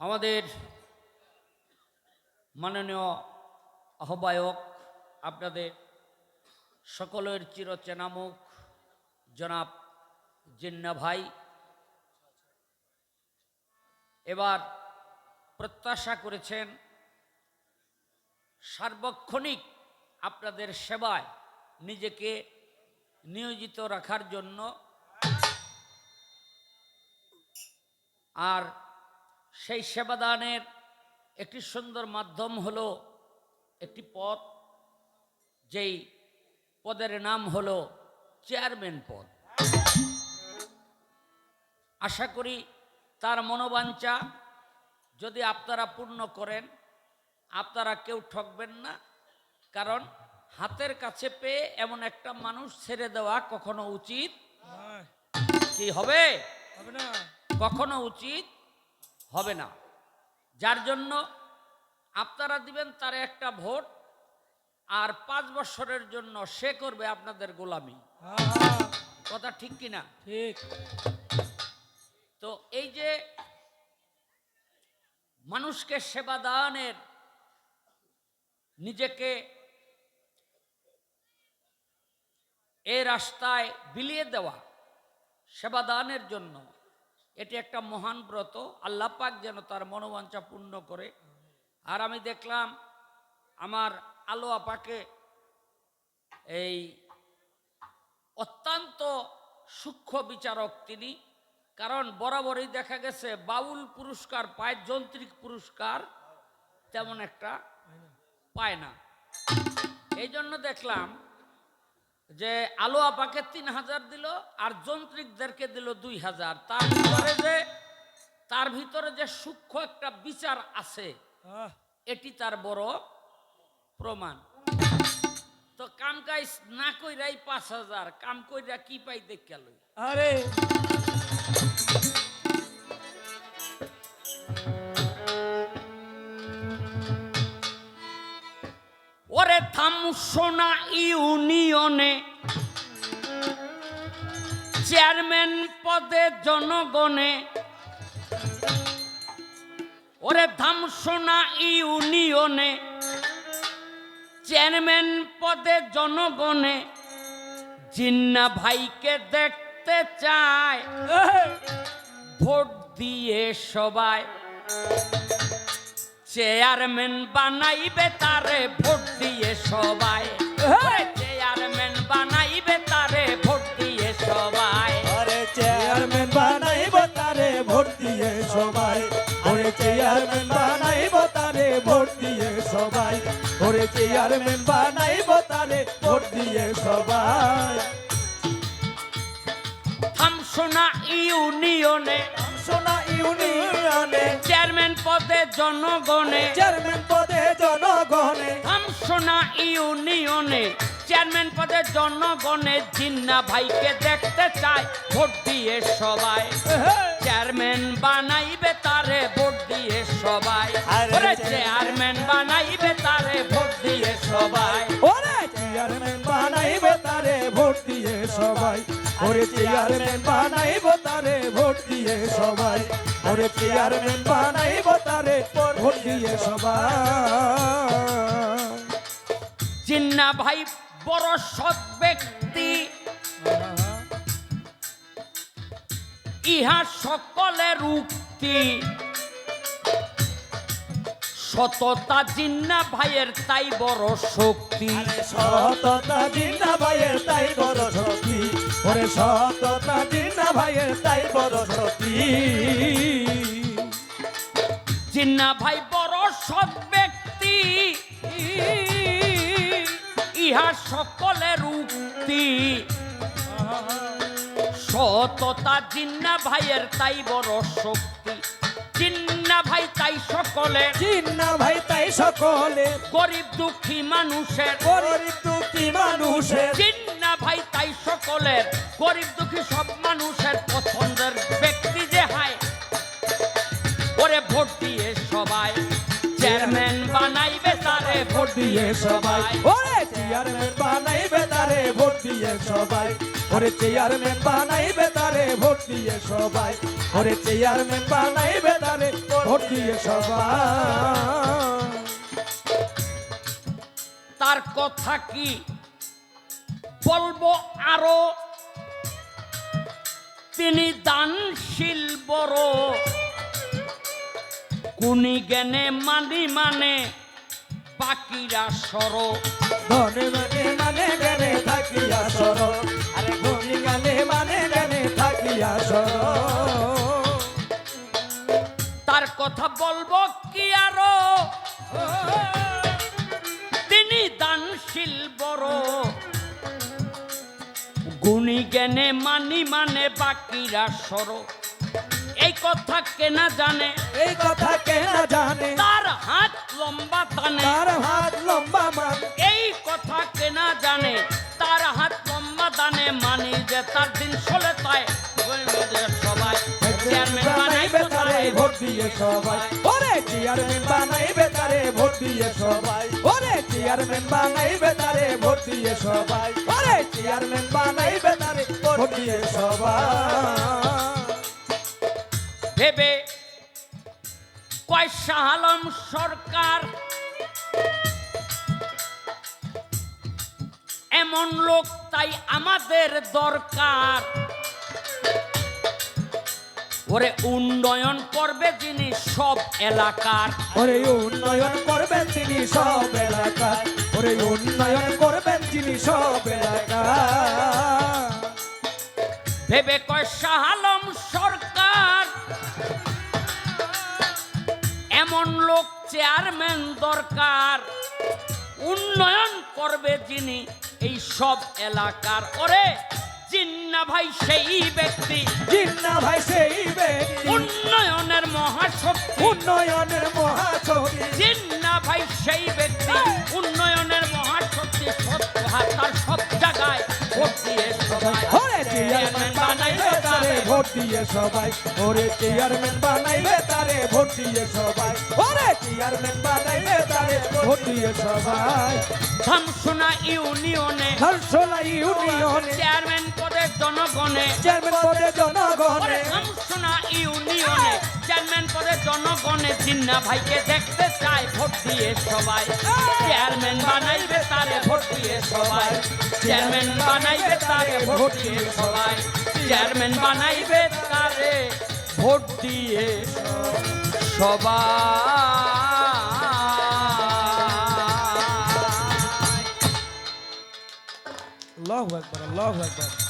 আমাদের মাননীয় আহ্বায়ক, আপনাদের সকলের চিরচেনামুখ জনাব জিন্না ভাই। এবার প্রত্যাশা করেছেন সার্বক্ষণিক আপনাদের সেবায় নিজেকে নিয়োজিত রাখার জন্য। আর সেই সেবাদানের একটি সুন্দর মাধ্যম হল একটি পদ যেই পদের নাম হল চেয়ারম্যান পদ। আশা করি তার মনোবাঞ্ছা যদি আপনারা পূর্ণ করেন আপনারা কেউ ঠকবেন না কারণ হাতের কাছে পেয়ে এমন একটা মানুষ ছেড়ে দেওয়া কখনো উচিত কি হবে? হবে না। কখনো উচিত হবে না। যার জন্য আপনারা দিবেন তার একটা ভোট আর পাঁচ বছরের জন্য সে করবে আপনাদের গোলামি। কথা ঠিক কিনা ঠিক। তো এই যে মানুষকে সেবা দানের নিজেকে এ রাস্তায় বিলিয়ে দেওয়া সেবা দানের জন্য এটি একটা মহান ব্রত আল্লাহ পাক যেন তার মনোবাঞ্ছা পূর্ণ করে। আর আমি দেখলাম আমার আলো আপাকে এই অত্যন্ত সূক্ষ্ম বিচারক তিনি কারণ বরাবরই দেখা গেছে বাউল পুরস্কার পায় যন্ত্রিক পুরস্কার তেমন একটা পায় না। এই জন্য দেখলাম যে আলো আপাকে তিন হাজার দিল আর যন্ত্রিকদেরকে দিল দুই হাজার। তার ভিতরে যে তার ভিতরে যে সূক্ষ্ম একটা বিচার আছে এটি তার বড় প্রমাণ। তো কাম কাজ না কইরাই পাঁচ হাজার কাম কইরা কি পাই দেখ গেল আরে। ওরে থাম সোনা ইউনিয়নে চেয়ারম্যান পদে জনগণে, ওরে ধামসোনা ইউনিয়নে, চেয়ারম্যান পদে জনগণে, জিন্না ভাইকে দেখতে চায়। ভোট দিয়ে সবাই, চেয়ারম্যান বানাইবে তারে ভোট দিয়ে সবাই। সবাই। ওরে চেয়ারম্যান বানাইব তারে ভোট দিয়ে সবাই। ওরে চেয়ারম্যান বানাইব তারে ভোট দিয়ে সবাই। থামসোনা ইউনিয়নে। সোনা ইউনিয়নে। চেয়ারম্যান পদে জনগণে। চেয়ারম্যান পদে জনগণে। থামসোনা ইউনিয়নে। চেয়ারম্যান পদে জনগণে জিন্না ভাইকে দেখতে চায় ভোট দিয়ে সবাই। চেয়ারম্যান বানাইবে তারে ভোট দিয়ে সবাই। চেয়ারম্যান- বানাইবে তারে ভোট দিয়ে সবাই। চেয়ারম্যান ভোট দিয়ে সবাই। ওরে চেয়ারম্যান বানাইব তারে ভোট দিয়ে সবাই। ওরে চেয়ারম্যান বানাইব তারে ভোট দিয়ে সবাই। জিন্না ভাই বড় সৎ ব্যক্তি। ইহা সকলের উক্তি। সততা জিন্না ভাইয়ের তাই বড় শক্তি। সততা দিনা ভাইয়ের তাই বড় শক্তি। ওরে সততা দিনা ভাইয়ের তাই বড় শক্তি। জিন্না ভাই বড় সৎ ব্যক্তি। ইহা সকলের উক্তি। সততা জিন্না ভাইয়ের তাই বড় শক্তি। জিন্না ভাই তাই সকলে। চিন্না ভাই তাই সকলে। গরিব দুঃখী মানুষের। গরিব দুঃখী মানুষের। জিন্না ভাই তাই সকলের গরিব দুঃখী সব মানুষের পছন্দের ব্যক্তি যে হায়। ওরে ভোট দিয়ে সবাই। চেয়ারম্যান বানাইবে তারে ভোট দিয়ে সবাই। ওরে চেয়ারম্যান বানাইবে তারে ভোট দিয়ে সবাই। ওরে চেয়ারম্যান বানাইবে তারে ভোট দিয়ে সবাই। ওরে চেয়ারম্যান বানাইবে ভোট দিয়ে সবাই তার কথা কি বলব আরও? তিনি দানশীল বড়। কুনি জ্ঞানে মানি মানে বাকিরা সর। ধনে মানে মানে থাকিয়া সর। আরে গালে মানে থাকিয়া সর। তার কথা বলব কি আরও? তিনি দানশীল বড়। গুণী জ্ঞানে মানি মানে বাকিরা সর। এই কথা কেনা জানে? এই কথা কে না জানে? তার হাত লম্বা টানে তার হাত লম্বা মান। এই কথা কেনা জানে? তার হাত লম্বা দানে মানি যে তার দিন চলে দিয়ে সবাই। ওরে চেয়ারম্যান বানাইবে তারে, ভোট দিয়ে সবাই। ওরে চেয়ারম্যান বানাইবে তারে, ভোট দিয়ে সবাই। ওরে চেয়ারম্যান বানাইবে তারে, ভোট দিয়ে সবাই। ভেবে আলম সরকার এমন লোক তাই আমাদের দরকার। ওরে উন্নয়ন করবে যিনি সব এলাকার। ওরে উন্নয়ন করবেন তিনি সব এলাকায় ওরে উন্নয়ন করবেন তিনি সব এলাকায় ভেবে কয় শাহ আলম সরকার। এমন লোক চেয়ারম্যান দরকার। উন্নয়ন করবে যিনি এই সব এলাকার। ওরে জিন্না ভাই সেই ব্যক্তি। জিন্না ভাই সেই ব্যক্তি। উন্নয়নের মহাশক্তি। উন্নয়নের মহাছবি জিন্না ভাই সেই ব্যক্তি। উন্নয়নের মহাশক্তি তার সব জায়গায়। ভোট দিয়ে সবাই ওরে চেয়ারম্যান বানাইবে তারে ভোট দিয়ে সবাই। ওরে চেয়ারম্যান বানাইবে তারে ভোট দিয়ে সবাই। ওরে চেয়ারম্যান বানাইবে তারে ভোট দিয়ে সবাই। ধামসোনা ইউনিয়নে ইউনিয়নে চেয়ারম্যান পদে জনগণে চেয়ারম্যান পদে জনগণে। ধামসোনা ইউনিয়নে। চেয়ারম্যান পদে জনগণে জিন্না ভাইকে দেখতে চায় ভোট দিয়ে সবাই। চেয়ারম্যান বানাইবে তারে ভোট দিয়ে সবাই। চেয়ারম্যান বানাইবে তারে ভোট দিয়ে সবাই। চেয়ারম্যান বানাইবে তারে ভোট দিয়ে সবাই। আল্লাহু আকবার আল্লাহু আকবার